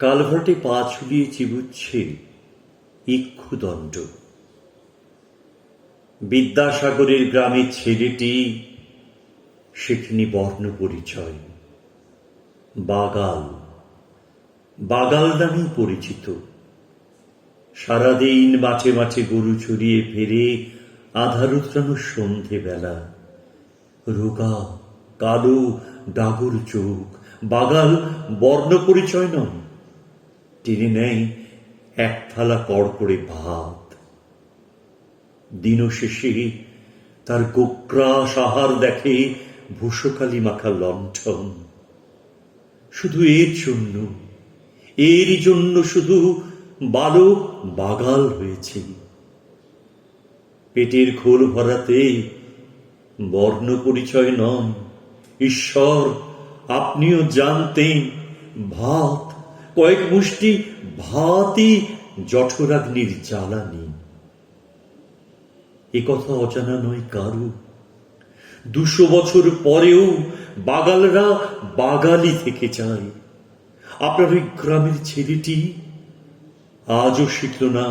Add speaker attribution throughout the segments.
Speaker 1: কালভার্টে পা ছুলিয়ে চিবুচ্ছে ইক্ষুদণ্ড। বিদ্যাসাগরের গ্রামের ছেলেটি সেখানে বর্ণ পরিচয় বাগাল। বাগাল নামেই পরিচিত। সারাদিন মাঠে মাঠে গরু চড়িয়ে ফেরে আধার উত্রানো সন্ধেবেলা। রোগা, কালো, ডাগর চোখ। বাগাল বর্ণ পরিচয় নয়। টেনে নেয় এক থালা কড়কড়ে ভাত। দিন শেষে তার গোগ্রা সাহার দেখে ভূষকালি মাখা লণ্ঠন। শুধু এর জন্য, এরই জন্য শুধু বালক বাগাল হয়েছে। পেটের খোল ভরাতে বর্ণ পরিচয় নয় ঈশ্বর আপনিও জানতেন ভাত কয়েক মুষ্টি ভাতই জঠরাগ্নির জ্বালানি এ কথা অজানা নয় কারু। দুশো বছর পরেও বাগালরা বাগালি থেকে যায়। আপনার ওই গ্রামের ছেলেটি আজও শিখল না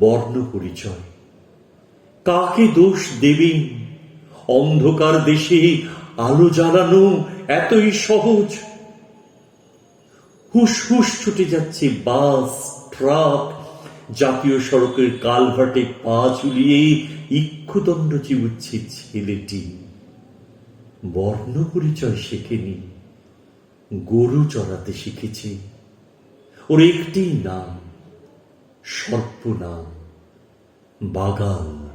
Speaker 1: বর্ণ পরিচয়। কাকে দোষ দেবেন অন্ধকার দেশে আলো জ্বালানো এতই সহজ। হুস ছুটে যাচ্ছে বাস, ট্রাক, জাতীয় সড়কের কালভার্টে পা ঝুলিয়ে ইক্ষুদণ্ড চিবুচ্ছে ছেলেটি। বর্ণ পরিচয় শেখেনি, গরু চড়াতে শিখেছে। ওর একটি নাম, সর্পনাম, বাগাল।